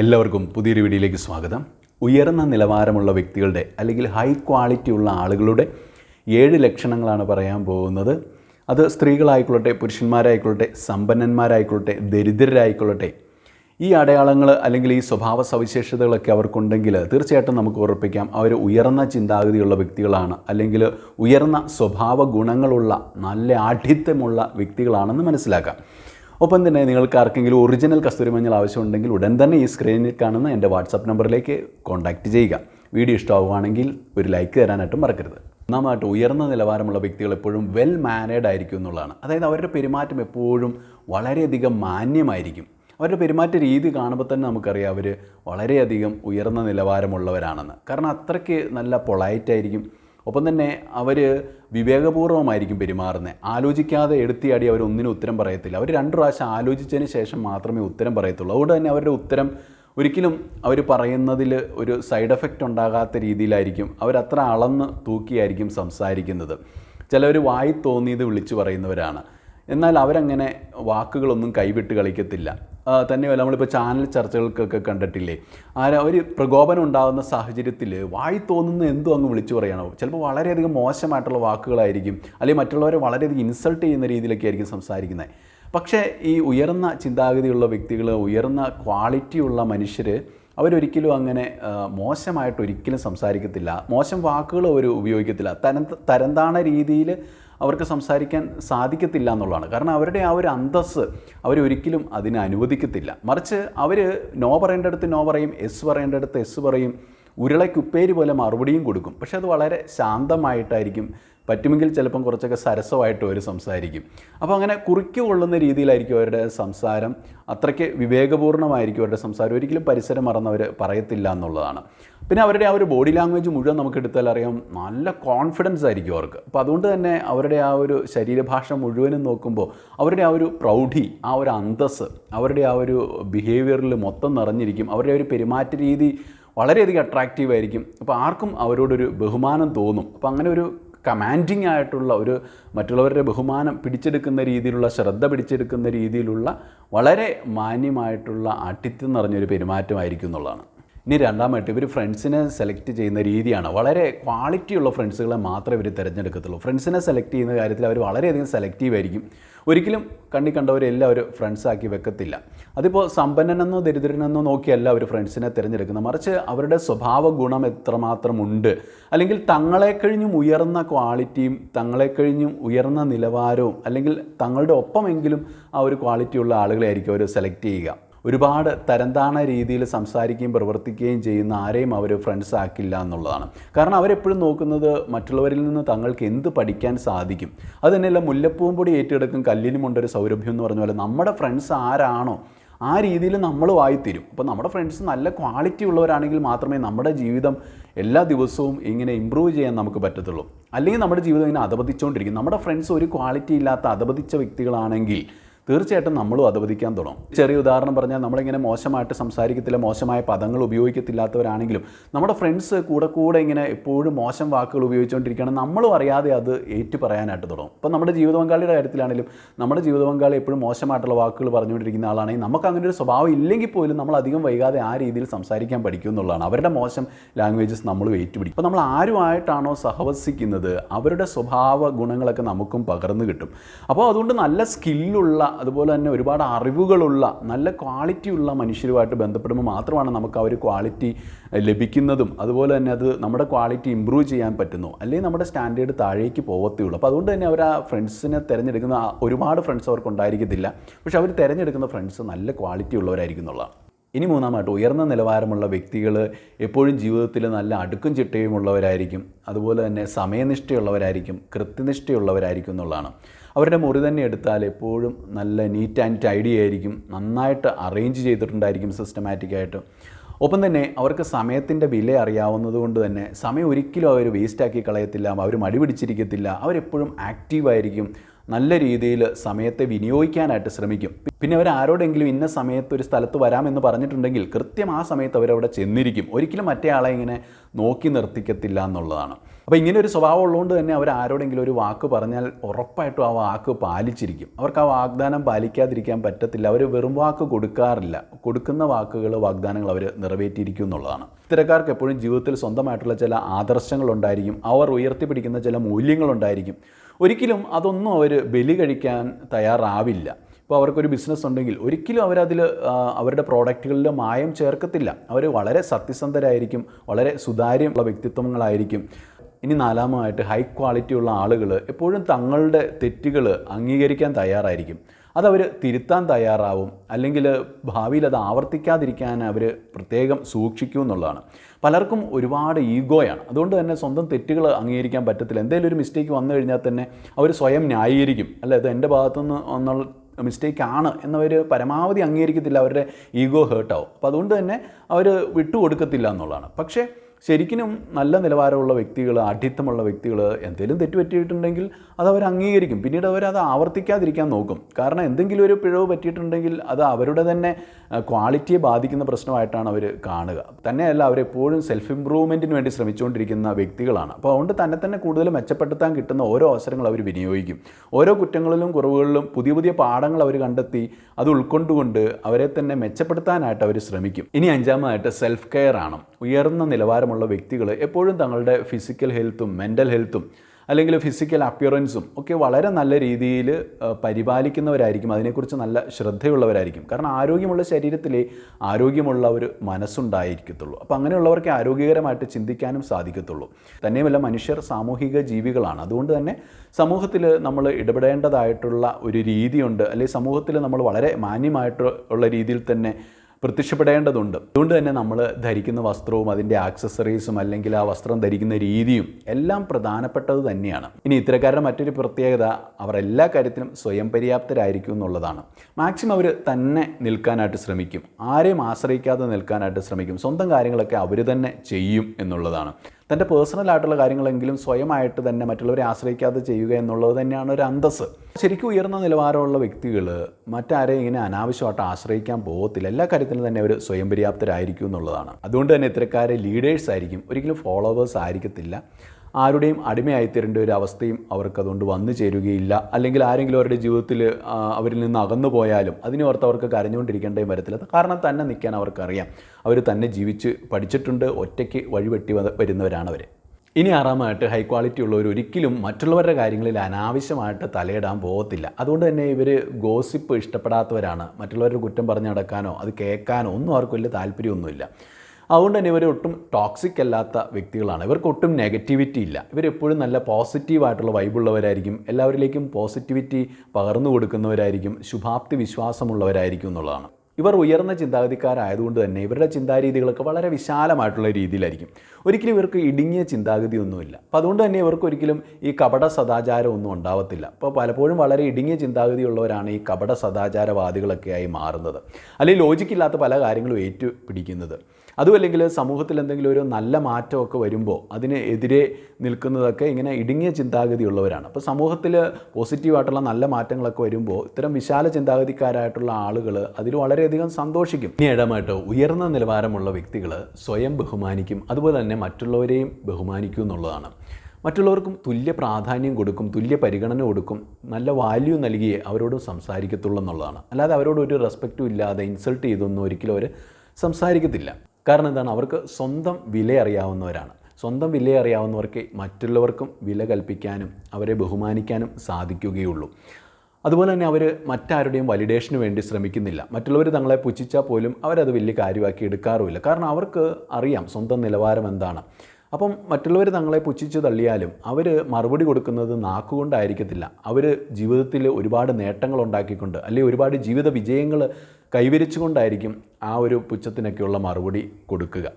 എല്ലാവർക്കും പുതിയൊരു വീഡിയോയിലേക്ക് സ്വാഗതം. ഉയർന്ന നിലവാരമുള്ള വ്യക്തികളുടെ അല്ലെങ്കിൽ ഹൈ ക്വാളിറ്റി ഉള്ള ആളുകളുടെ ഏഴ് ലക്ഷണങ്ങളാണ് പറയാൻ പോകുന്നത്. അത് സ്ത്രീകളായിക്കൊള്ളട്ടെ പുരുഷന്മാരായിക്കൊള്ളട്ടെ സമ്പന്നന്മാരായിക്കൊള്ളട്ടെ ദരിദ്രരായിക്കൊള്ളട്ടെ ഈ അടയാളങ്ങൾ അല്ലെങ്കിൽ ഈ സ്വഭാവ സവിശേഷതകളൊക്കെ അവർക്കുണ്ടെങ്കിൽ തീർച്ചയായിട്ടും നമുക്ക് ഉറപ്പിക്കാം. അവർ ഉയർന്ന ചിന്താഗതിയുള്ള വ്യക്തികളാണ് അല്ലെങ്കിൽ ഉയർന്ന സ്വഭാവ ഗുണങ്ങളുള്ള നല്ല ആഠിത്യമുള്ള വ്യക്തികളാണെന്ന് മനസ്സിലാക്കാം. ഒപ്പം തന്നെ നിങ്ങൾക്ക് ആർക്കെങ്കിലും ഒറിജിനൽ കസ്തൂരി മഞ്ഞൾ ആവശ്യമുണ്ടെങ്കിൽ ഉടൻ തന്നെ ഈ സ്ക്രീനിൽ കാണുന്ന എന്റെ വാട്സപ്പ് നമ്പറിലേക്ക് കോൺടാക്റ്റ് ചെയ്യുക. വീഡിയോ ഇഷ്ടമാവുകയാണെങ്കിൽ ഒരു ലൈക്ക് തരാനായിട്ടും മറക്കരുത്. ഒന്നാമതായിട്ട് ഉയർന്ന നിലവാരമുള്ള വ്യക്തികൾ എപ്പോഴും വെൽ മാനേഡ് ആയിരിക്കും എന്നുള്ളതാണ്. അതായത് അവരുടെ പെരുമാറ്റം എപ്പോഴും വളരെയധികം മാന്യമായിരിക്കും. അവരുടെ പെരുമാറ്റ രീതി കാണുമ്പോൾ തന്നെ നമുക്കറിയാം അവർ വളരെയധികം ഉയർന്ന നിലവാരമുള്ളവരാണെന്ന്. കാരണം അത്രയ്ക്ക് നല്ല പൊളൈറ്റായിരിക്കും ഒപ്പം തന്നെ അവർ വിവേകപൂർവമായിരിക്കും പെരുമാറുന്നത് ആലോചിക്കാതെ എടുത്തിയാടി അവർ ഒന്നിനും ഉത്തരം പറയത്തില്ല. അവർ രണ്ട് പ്രാവശ്യം ആലോചിച്ചതിന് ശേഷം മാത്രമേ ഉത്തരം പറയത്തുള്ളൂ. അതുകൊണ്ട് തന്നെ അവരുടെ ഉത്തരം ഒരിക്കലും അവർ പറയുന്നതിൽ ഒരു സൈഡ് എഫക്റ്റ് ഉണ്ടാകാത്ത രീതിയിലായിരിക്കും. അവരത്ര അളന്ന് തൂക്കിയായിരിക്കും സംസാരിക്കുന്നത്. ചിലവർ വായി തോന്നിയത് വിളിച്ചു പറയുന്നവരാണ്. എന്നാൽ അവരങ്ങനെ വാക്കുകളൊന്നും കൈവിട്ട് കളിക്കത്തില്ല. തന്നെയല്ല നമ്മളിപ്പോൾ ചാനൽ ചർച്ചകൾക്കൊക്കെ കണ്ടിട്ടില്ലേ? ആരാ ഒരു പ്രകോപനം ഉണ്ടാകുന്ന സാഹചര്യത്തിൽ വായി തോന്നുന്ന എന്തോ അങ്ങ് വിളിച്ചു പറയണോ? ചിലപ്പോൾ വളരെയധികം മോശമായിട്ടുള്ള വാക്കുകളായിരിക്കും അല്ലെങ്കിൽ മറ്റുള്ളവരെ വളരെയധികം ഇൻസൾട്ട് ചെയ്യുന്ന രീതിയിലൊക്കെ ആയിരിക്കും സംസാരിക്കുന്നത്. പക്ഷേ ഈ ഉയർന്ന ചിന്താഗതിയുള്ള വ്യക്തികൾ ഉയർന്ന ക്വാളിറ്റിയുള്ള മനുഷ്യർ അവരൊരിക്കലും അങ്ങനെ മോശമായിട്ട് ഒരിക്കലും സംസാരിക്കത്തില്ല. മോശം വാക്കുകൾ അവർ ഉപയോഗിക്കത്തില്ല. തരം തരംതാണ രീതിയിൽ അവർക്ക് സംസാരിക്കാൻ സാധിക്കത്തില്ല എന്നുള്ളതാണ്. കാരണം അവരുടെ ആ ഒരു അന്തസ്സ് അവരൊരിക്കലും അതിനെ അനുവദിക്കത്തില്ല. മറിച്ച് അവർ നോ പറയേണ്ടടുത്ത് നോ പറയും എസ് പറയേണ്ടടുത്ത് എസ് പറയും ഉരുളയ്ക്കുപ്പേര് പോലെ മറുപടിയും കൊടുക്കും. പക്ഷെ അത് വളരെ ശാന്തമായിട്ടായിരിക്കും. പറ്റുമെങ്കിൽ ചിലപ്പം കുറച്ചൊക്കെ സരസമായിട്ട് അവർ സംസാരിക്കും. അപ്പോൾ അങ്ങനെ കുറിക്ക് കൊള്ളുന്ന രീതിയിലായിരിക്കും അവരുടെ സംസാരം. അത്രയ്ക്ക് വിവേകപൂർണമായിരിക്കും അവരുടെ സംസാരം. ഒരിക്കലും പരിസരം മറന്നവർ പറയത്തില്ല എന്നുള്ളതാണ്. പിന്നെ അവരുടെ ആ ഒരു ബോഡി ലാംഗ്വേജ് മുഴുവൻ നമുക്ക് എടുത്താൽ അറിയാം നല്ല കോൺഫിഡൻസ് ആയിരിക്കും അവർക്ക്. അപ്പോൾ അതുകൊണ്ട് തന്നെ അവരുടെ ആ ഒരു ശരീരഭാഷ മുഴുവനും നോക്കുമ്പോൾ അവരുടെ ആ ഒരു പ്രൗഢി ആ ഒരു അന്തസ് അവരുടെ ആ ഒരു ബിഹേവിയറിൽ മൊത്തം നിറഞ്ഞിരിക്കും. അവരുടെ ഒരു പെരുമാറ്റ രീതി വളരെയധികം അട്രാക്റ്റീവ് ആയിരിക്കും. അപ്പോൾ ആർക്കും അവരോടൊരു ബഹുമാനം തോന്നും. അപ്പോൾ അങ്ങനെ ഒരു കമാൻഡിങ് ആയിട്ടുള്ള ഒരു മറ്റുള്ളവരുടെ ബഹുമാനം പിടിച്ചെടുക്കുന്ന രീതിയിലുള്ള ശ്രദ്ധ പിടിച്ചെടുക്കുന്ന രീതിയിലുള്ള വളരെ മാന്യമായിട്ടുള്ള ആഠിത്യം നിറഞ്ഞൊരു പെരുമാറ്റമായിരിക്കും എന്നുള്ളതാണ്. ഇനി രണ്ടാമായിട്ട് ഇവർ ഫ്രണ്ട്സിനെ സെലക്ട് ചെയ്യുന്ന രീതിയാണ്. വളരെ ക്വാളിറ്റിയുള്ള ഫ്രണ്ട്സുകളെ മാത്രമേ ഇവർ തിരഞ്ഞെടുക്കത്തുള്ളൂ. ഫ്രണ്ട്സിനെ സെലക്ട് ചെയ്യുന്ന കാര്യത്തിൽ അവർ വളരെയധികം സെലക്റ്റീവ് ആയിരിക്കും. ഒരിക്കലും കണ്ണി കണ്ടവരെല്ലാം അവർ ഫ്രണ്ട്സാക്കി വെക്കത്തില്ല. അതിപ്പോൾ സമ്പന്നനെന്നോ ദരിദ്രനെന്നോ നോക്കിയല്ല അവർ ഫ്രണ്ട്സിനെ തിരഞ്ഞെടുക്കുന്നത്. മറിച്ച് അവരുടെ സ്വഭാവ ഗുണം എത്രമാത്രം ഉണ്ട്. അല്ലെങ്കിൽ തങ്ങളെ കഴിഞ്ഞും ഉയർന്ന ക്വാളിറ്റിയും തങ്ങളെ കഴിഞ്ഞും ഉയർന്ന നിലവാരവും അല്ലെങ്കിൽ തങ്ങളുടെ ഒപ്പമെങ്കിലും ആ ഒരു ക്വാളിറ്റിയുള്ള ആളുകളെ ആയിരിക്കും അവർ സെലക്ട് ചെയ്യുക. ഒരുപാട് തരംതാണ രീതിയിൽ സംസാരിക്കുകയും പ്രവർത്തിക്കുകയും ചെയ്യുന്ന ആരെയും അവർ ഫ്രണ്ട്സ് ആക്കില്ല എന്നുള്ളതാണ്. കാരണം അവരെപ്പോഴും നോക്കുന്നത് മറ്റുള്ളവരിൽ നിന്ന് തങ്ങൾക്ക് എന്ത് പഠിക്കാൻ സാധിക്കും? അത് തന്നെയല്ല മുല്ലപ്പൂവും പൊടി ഏറ്റെടുക്കും കല്ലിനുമുണ്ടൊരു സൗരഭ്യം എന്ന് പറഞ്ഞ പോലെ. നമ്മുടെ ഫ്രണ്ട്സ് ആരാണോ ആ രീതിയിൽ നമ്മൾ വായിത്തരും. അപ്പോൾ നമ്മുടെ ഫ്രണ്ട്സ് നല്ല ക്വാളിറ്റി ഉള്ളവരാണെങ്കിൽ മാത്രമേ നമ്മുടെ ജീവിതം എല്ലാ ദിവസവും ഇങ്ങനെ ഇമ്പ്രൂവ് ചെയ്യാൻ നമുക്ക് പറ്റത്തുള്ളൂ. അല്ലെങ്കിൽ നമ്മുടെ ജീവിതം ഇങ്ങനെ അധപതിച്ചുകൊണ്ടിരിക്കും. നമ്മുടെ ഫ്രണ്ട്സ് ഒരു ക്വാളിറ്റി ഇല്ലാത്ത അധപതിച്ച വ്യക്തികളാണെങ്കിൽ തീർച്ചയായിട്ടും നമ്മളും അധവദിക്കാൻ തുടങ്ങും. ചെറിയ ഉദാഹരണം പറഞ്ഞാൽ നമ്മളിങ്ങനെ മോശമായിട്ട് സംസാരിക്കത്തില്ല മോശമായ പദങ്ങൾ ഉപയോഗിക്കത്തില്ലാത്തവരാണെങ്കിലും നമ്മുടെ ഫ്രണ്ട്സ് കൂടെ കൂടെ ഇങ്ങനെ എപ്പോഴും മോശം വാക്കുകൾ ഉപയോഗിച്ചുകൊണ്ടിരിക്കുകയാണ്. നമ്മളും അറിയാതെ അത് ഏറ്റു പറയാനായിട്ട് തുടങ്ങും. ഇപ്പം നമ്മുടെ ജീവിത പങ്കാളിയുടെ കാര്യത്തിലാണെങ്കിലും നമ്മുടെ ജീവിത പങ്കാളി എപ്പോഴും മോശമായിട്ടുള്ള വാക്കുകൾ പറഞ്ഞുകൊണ്ടിരിക്കുന്ന ആളാണെങ്കിൽ നമുക്ക് അങ്ങനെ ഒരു സ്വഭാവം ഇല്ലെങ്കിൽ പോലും നമ്മൾ അധികം വൈകാതെ ആ രീതിയിൽ സംസാരിക്കാൻ പഠിക്കും എന്നുള്ളതാണ്. അവരുടെ മോശം ലാംഗ്വേജസ് നമ്മൾ ഏറ്റുപിടിക്കും. അപ്പോൾ നമ്മൾ ആരുമായിട്ടാണോ സഹവസിക്കുന്നത് അവരുടെ സ്വഭാവ ഗുണങ്ങളൊക്കെ നമുക്കും പകർന്നു കിട്ടും. അപ്പോൾ അതുകൊണ്ട് നല്ല സ്കില്ലുള്ള അതുപോലെ തന്നെ ഒരുപാട് അറിവുകളുള്ള നല്ല ക്വാളിറ്റി ഉള്ള മനുഷ്യരുമായിട്ട് ബന്ധപ്പെടുമ്പോൾ മാത്രമാണ് നമുക്ക് ആ ഒരു ക്വാളിറ്റി ലഭിക്കുന്നതും. അതുപോലെ തന്നെ അത് നമ്മുടെ ക്വാളിറ്റി ഇമ്പ്രൂവ് ചെയ്യാൻ പറ്റുന്നു. അല്ലെങ്കിൽ നമ്മുടെ സ്റ്റാൻഡേർഡ് താഴേക്ക് പോകത്തേ ഉള്ളൂ അപ്പോൾ അതുകൊണ്ട് തന്നെ അവർ ആ ഫ്രണ്ട്സിനെ തിരഞ്ഞെടുക്കുന്ന ഒരുപാട് ഫ്രണ്ട്സ് അവർക്ക് ഉണ്ടായിരിക്കത്തില്ല. പക്ഷെ അവർ തിരഞ്ഞെടുക്കുന്ന ഫ്രണ്ട്സ് നല്ല ക്വാളിറ്റി ഉള്ളവരായിരിക്കും എന്നുള്ളതാണ്. ഇനി മൂന്നാമായിട്ട് ഉയർന്ന നിലവാരമുള്ള വ്യക്തികൾ എപ്പോഴും ജീവിതത്തിൽ നല്ല അടുക്കും ചിട്ടയുമുള്ളവരായിരിക്കും അതുപോലെ തന്നെ സമയനിഷ്ഠയുള്ളവരായിരിക്കും കൃത്യനിഷ്ഠയുള്ളവരായിരിക്കും എന്നുള്ളതാണ്. അവരുടെ മുറി തന്നെ എടുത്താൽ എപ്പോഴും നല്ല നീറ്റ് ആൻഡ് ടൈഡി ആയിരിക്കും നന്നായിട്ട് അറേഞ്ച് ചെയ്തിട്ടുണ്ടായിരിക്കും സിസ്റ്റമാറ്റിക്കായിട്ട് ഒപ്പം തന്നെ അവർക്ക് സമയത്തിന്റെ വില അറിയാവുന്നത് കൊണ്ട് തന്നെ സമയം ഒരിക്കലും അവർ വേസ്റ്റാക്കി കളയത്തില്ല അവർ മടി പിടിച്ചിരിക്കത്തില്ല അവരെപ്പോഴും ആക്റ്റീവായിരിക്കും നല്ല രീതിയിൽ സമയത്തെ വിനിയോഗിക്കാനായിട്ട് ശ്രമിക്കും. പിന്നെ അവർ ആരോടെങ്കിലും ഇന്ന സമയത്ത് ഒരു സ്ഥലത്ത് വരാമെന്ന് പറഞ്ഞിട്ടുണ്ടെങ്കിൽ കൃത്യം ആ സമയത്ത് അവരവിടെ ചെന്നിരിക്കും. ഒരിക്കലും മറ്റേ ആളെ ഇങ്ങനെ നോക്കി നിർത്തിക്കത്തില്ല എന്നുള്ളതാണ്. അപ്പോൾ ഇങ്ങനെ ഒരു സ്വഭാവം ഉള്ളതുകൊണ്ട് തന്നെ അവർ ആരോടെങ്കിലും ഒരു വാക്ക് പറഞ്ഞാൽ ഉറപ്പായിട്ടും ആ വാക്ക് പാലിച്ചിരിക്കും. അവർക്ക് ആ വാഗ്ദാനം പാലിക്കാതിരിക്കാൻ പറ്റത്തില്ല. അവർ വെറും വാക്ക് കൊടുക്കാറില്ല. കൊടുക്കുന്ന വാക്കുകൾ വാഗ്ദാനങ്ങൾ അവർ നിറവേറ്റിയിരിക്കും എന്നുള്ളതാണ്. ഇത്തരക്കാർക്ക് എപ്പോഴും ജീവിതത്തിൽ സ്വന്തമായിട്ടുള്ള ചില ആദർശങ്ങളുണ്ടായിരിക്കും അവർ ഉയർത്തിപ്പിടിക്കുന്ന ചില മൂല്യങ്ങളുണ്ടായിരിക്കും ഒരിക്കലും അതൊന്നും അവർ ബലി കഴിക്കാൻ തയ്യാറാവില്ല. ഇപ്പോൾ അവർക്കൊരു ബിസിനസ് ഉണ്ടെങ്കിൽ ഒരിക്കലും അവരതിൽ അവരുടെ പ്രോഡക്റ്റുകളിൽ മായം ചേർക്കത്തില്ല. അവർ വളരെ സത്യസന്ധരായിരിക്കും വളരെ സുതാര്യമുള്ള വ്യക്തിത്വങ്ങളായിരിക്കും. ഇനി നാലാമതായിട്ട് ഹൈ ക്വാളിറ്റി ഉള്ള ആളുകൾ എപ്പോഴും തങ്ങളുടെ തെറ്റുകൾ അംഗീകരിക്കാൻ തയ്യാറായിരിക്കും. അതവർ തിരുത്താൻ തയ്യാറാവും. അല്ലെങ്കിൽ ഭാവിയിൽ അത് ആവർത്തിക്കാതിരിക്കാൻ അവർ പ്രത്യേകം സൂക്ഷിക്കും എന്നുള്ളതാണ്. പലർക്കും ഒരുപാട് ഈഗോയാണ്. അതുകൊണ്ട് തന്നെ സ്വന്തം തെറ്റുകൾ അംഗീകരിക്കാൻ പറ്റത്തില്ല. എന്തെങ്കിലും ഒരു മിസ്റ്റേക്ക് വന്നു കഴിഞ്ഞാൽ തന്നെ അവർ സ്വയം ന്യായീകരിക്കും. അല്ല ഇത് എന്റെ ഭാഗത്തുനിന്ന് എന്നുള്ള മിസ്റ്റേക്ക് ആണ് എന്നവർ പരമാവധി അംഗീകരിക്കത്തില്ല. അവരുടെ ഈഗോ ഹേർട്ടാവും. അപ്പോൾ അതുകൊണ്ട് തന്നെ അവർ വിട്ടുകൊടുക്കത്തില്ല എന്നുള്ളതാണ്. പക്ഷേ ശരിക്കും നല്ല നിലവാരമുള്ള വ്യക്തികൾ ആഠിത്തമുള്ള വ്യക്തികൾ എന്തെങ്കിലും തെറ്റുപറ്റിയിട്ടുണ്ടെങ്കിൽ അത് അവർ അംഗീകരിക്കും. പിന്നീട് അവർ അത് ആവർത്തിക്കാതിരിക്കാൻ നോക്കും. കാരണം എന്തെങ്കിലും ഒരു പിഴവ് പറ്റിയിട്ടുണ്ടെങ്കിൽ അത് അവരുടെ തന്നെ ക്വാളിറ്റിയെ ബാധിക്കുന്ന പ്രശ്നമായിട്ടാണ് അവർ കാണുക. തന്നെയല്ല അവരെപ്പോഴും സെൽഫ് ഇമ്പ്രൂവ്മെന്റിന് വേണ്ടി ശ്രമിച്ചുകൊണ്ടിരിക്കുന്ന വ്യക്തികളാണ്. അപ്പോൾ അതുകൊണ്ട് തന്നെ തന്നെ കൂടുതൽ മെച്ചപ്പെടുത്താൻ കിട്ടുന്ന ഓരോ അവസരങ്ങൾ അവർ വിനിയോഗിക്കും. ഓരോ കുറ്റങ്ങളിലും കുറവുകളിലും പുതിയ പുതിയ പാഠങ്ങൾ അവർ കണ്ടെത്തി അത് ഉൾക്കൊണ്ടുകൊണ്ട് അവരെ തന്നെ മെച്ചപ്പെടുത്താനായിട്ട് അവർ ശ്രമിക്കും. ഇനി അഞ്ചാമതായിട്ട് സെൽഫ് കെയർ ആണ്. ഉയർന്ന നിലവാരമുള്ള വ്യക്തികൾ എപ്പോഴും തങ്ങളുടെ ഫിസിക്കൽ ഹെൽത്തും മെന്റൽ ഹെൽത്തും അല്ലെങ്കിൽ ഫിസിക്കൽ അപ്പിയറൻസും ഒക്കെ വളരെ നല്ല രീതിയിൽ പരിപാലിക്കുന്നവരായിരിക്കും. അതിനെക്കുറിച്ച് നല്ല ശ്രദ്ധയുള്ളവരായിരിക്കും. കാരണം ആരോഗ്യമുള്ള ശരീരത്തിലെ ആരോഗ്യമുള്ള ഒരു മനസ്സുണ്ടായിരിക്കത്തുള്ളൂ. അപ്പോൾ അങ്ങനെയുള്ളവർക്ക് ആരോഗ്യകരമായിട്ട് ചിന്തിക്കാനും സാധിക്കത്തുള്ളൂ. തന്നെയുമല്ല മനുഷ്യർ സാമൂഹിക ജീവികളാണ്. അതുകൊണ്ട് തന്നെ സമൂഹത്തിൽ നമ്മൾ ഇടപെടേണ്ടതായിട്ടുള്ള ഒരു രീതിയുണ്ട്. അല്ലെങ്കിൽ സമൂഹത്തിൽ നമ്മൾ വളരെ മാന്യമായിട്ടുള്ള രീതിയിൽ തന്നെ പ്രത്യക്ഷപ്പെടേണ്ടതുണ്ട്. അതുകൊണ്ട് തന്നെ നമ്മൾ ധരിക്കുന്ന വസ്ത്രവും അതിന്റെ ആക്സസറീസും അല്ലെങ്കിൽ ആ വസ്ത്രം ധരിക്കുന്ന രീതിയും എല്ലാം പ്രധാനപ്പെട്ടത് തന്നെയാണ്. ഇനി ഇത്തരക്കാരുടെ മറ്റൊരു പ്രത്യേകത അവർ എല്ലാ കാര്യത്തിലും സ്വയം പര്യാപ്തരായിരിക്കും എന്നുള്ളതാണ്. മാക്സിമം അവർ തന്നെ നിൽക്കാനായിട്ട് ശ്രമിക്കും. ആരെയും ആശ്രയിക്കാതെ നിൽക്കാനായിട്ട് ശ്രമിക്കും. സ്വന്തം കാര്യങ്ങളൊക്കെ അവർ തന്നെ ചെയ്യും എന്നുള്ളതാണ്. തന്റെ പേഴ്സണലായിട്ടുള്ള കാര്യങ്ങളെങ്കിലും സ്വയമായിട്ട് തന്നെ മറ്റുള്ളവരെ ആശ്രയിക്കാതെ ചെയ്യുക എന്നുള്ളത് തന്നെയാണ് ഒരു അന്തസ് ശരിക്കും ഉയർന്ന നിലവാരമുള്ള വ്യക്തികൾ മറ്റാരെയും ഇങ്ങനെ അനാവശ്യമായിട്ട് ആശ്രയിക്കാൻ പോകത്തില്ല. എല്ലാ കാര്യത്തിലും തന്നെ അവർ സ്വയം പര്യാപ്തരായിരിക്കും എന്നുള്ളതാണ്. അതുകൊണ്ട് തന്നെ ഇത്തരക്കാരെ ലീഡേഴ്സ് ആയിരിക്കും. ഒരിക്കലും ഫോളോവേഴ്സ് ആയിരിക്കത്തില്ല. ആരുടെയും അടിമയായിത്തീരേണ്ട ഒരു അവസ്ഥയും അവർക്കതുകൊണ്ട് വന്നു ചേരുകയില്ല. അല്ലെങ്കിൽ ആരെങ്കിലും അവരുടെ ജീവിതത്തിൽ അവരിൽ നിന്ന് അകന്നു പോയാലും അതിനോർത്ത് അവർക്ക് കരഞ്ഞുകൊണ്ടിരിക്കേണ്ടേ വരത്തില്ല. കാരണം തന്നെ നിൽക്കാൻ അവർക്കറിയാം. അവർ തന്നെ ജീവിച്ച് പഠിച്ചിട്ടുണ്ട് ഒറ്റയ്ക്ക് വഴിവെട്ടി വരുന്നവരാണ് അവർ ഇനി ആറാമായിട്ട് ഹൈ ക്വാളിറ്റി ഉള്ളവർ ഒരിക്കലും മറ്റുള്ളവരുടെ കാര്യങ്ങളിൽ അനാവശ്യമായിട്ട് തലയിടാൻ പോകത്തില്ല. അതുകൊണ്ട് തന്നെ ഇവർ ഗോസിപ്പ് ഇഷ്ടപ്പെടാത്തവരാണ്. മറ്റുള്ളവരുടെ കുറ്റം പറഞ്ഞു നടക്കാനോ അത് കേൾക്കാനോ ഒന്നും അവർക്ക് വലിയ താല്പര്യമൊന്നുമില്ല. അതുകൊണ്ട് തന്നെ ഇവർ ഒട്ടും ടോക്സിക് അല്ലാത്ത വ്യക്തികളാണ്. ഇവർക്ക് ഒട്ടും നെഗറ്റിവിറ്റി ഇല്ല. ഇവരെപ്പോഴും നല്ല പോസിറ്റീവായിട്ടുള്ള വൈബുള്ളവരായിരിക്കും എല്ലാവരിലേക്കും പോസിറ്റിവിറ്റി പകർന്നു കൊടുക്കുന്നവരായിരിക്കും. ശുഭാപ്തി വിശ്വാസമുള്ളവരായിരിക്കും എന്നുള്ളതാണ്. ഇവർ ഉയർന്ന ചിന്താഗതിക്കാരായതുകൊണ്ട് തന്നെ ഇവരുടെ ചിന്താരീതികളൊക്കെ വളരെ വിശാലമായിട്ടുള്ള രീതിയിലായിരിക്കും. ഒരിക്കലും ഇവർക്ക് ഇടുങ്ങിയ ചിന്താഗതിയൊന്നുമില്ല. അപ്പോൾ അതുകൊണ്ട് തന്നെ ഇവർക്ക് ഒരിക്കലും ഈ കപട സദാചാരം ഒന്നും ഉണ്ടാവത്തില്ല. അപ്പോൾ പലപ്പോഴും വളരെ ഇടുങ്ങിയ ചിന്താഗതിയുള്ളവരാണ് ഈ കപട സദാചാരവാദികളൊക്കെ ആയി മാറുന്നത്. അല്ലെങ്കിൽ ലോജിക്കില്ലാത്ത പല കാര്യങ്ങളും ഏറ്റുപിടിക്കുന്നത്. അതുമല്ലെങ്കിൽ സമൂഹത്തിൽ എന്തെങ്കിലും ഒരു നല്ല മാറ്റമൊക്കെ വരുമ്പോൾ അതിന് എതിരെ നിൽക്കുന്നതൊക്കെ ഇങ്ങനെ ഇടുങ്ങിയ ചിന്താഗതിയുള്ളവരാണ് അപ്പോൾ സമൂഹത്തിൽ പോസിറ്റീവായിട്ടുള്ള നല്ല മാറ്റങ്ങളൊക്കെ വരുമ്പോൾ ഇത്തരം വിശാല ചിന്താഗതിക്കാരായിട്ടുള്ള ആളുകൾ അതിൽ വളരെയധികം സന്തോഷിക്കും. ഇനി ഇടമായിട്ട് ഉയർന്ന നിലവാരമുള്ള വ്യക്തികൾ സ്വയം ബഹുമാനിക്കും. അതുപോലെ തന്നെ മറ്റുള്ളവരെയും ബഹുമാനിക്കും എന്നുള്ളതാണ്. മറ്റുള്ളവർക്കും തുല്യ പ്രാധാന്യം കൊടുക്കും തുല്യ പരിഗണന കൊടുക്കും നല്ല വാല്യൂ നൽകിയേ അവരോട് സംസാരിക്കത്തുള്ളൂ എന്നുള്ളതാണ്. അല്ലാതെ അവരോട് ഒരു റെസ്പെക്റ്റും ഇല്ലാതെ ഇൻസൾട്ട് ചെയ്തൊന്നും ഒരിക്കലും അവർ സംസാരിക്കത്തില്ല. കാരണം എന്താണ്? അവർക്ക് സ്വന്തം വില അറിയാവുന്നവരാണ്. സ്വന്തം വില അറിയാവുന്നവർക്ക് മറ്റുള്ളവർക്കും വില കൽപ്പിക്കാനും അവരെ ബഹുമാനിക്കാനും സാധിക്കുകയുള്ളൂ. അതുപോലെ തന്നെ അവർ മറ്റാരുടെയും വലിഡേഷന് വേണ്ടി ശ്രമിക്കുന്നില്ല. മറ്റുള്ളവർ തങ്ങളെ പുച്ഛിച്ചാൽ പോലും അവരത് വലിയ കാര്യമാക്കി എടുക്കാറുമില്ല. കാരണം അവർക്ക് അറിയാം സ്വന്തം നിലവാരം എന്താണ്. അപ്പം മറ്റുള്ളവർ തങ്ങളെ പുച്ഛിച്ച് തള്ളിയാലും അവർ മറുപടി കൊടുക്കുന്നത് നാക്കുകൊണ്ടായിരിക്കത്തില്ല. അവർ ജീവിതത്തിൽ ഒരുപാട് നേട്ടങ്ങൾ ഉണ്ടാക്കിക്കൊണ്ട് അല്ലെങ്കിൽ ഒരുപാട് ജീവിത വിജയങ്ങൾ കൈവരിച്ചുകൊണ്ടായിരിക്കും ആ ഒരു പുച്ഛത്തിനൊക്കെയുള്ള മറുപടി കൊടുക്കുക.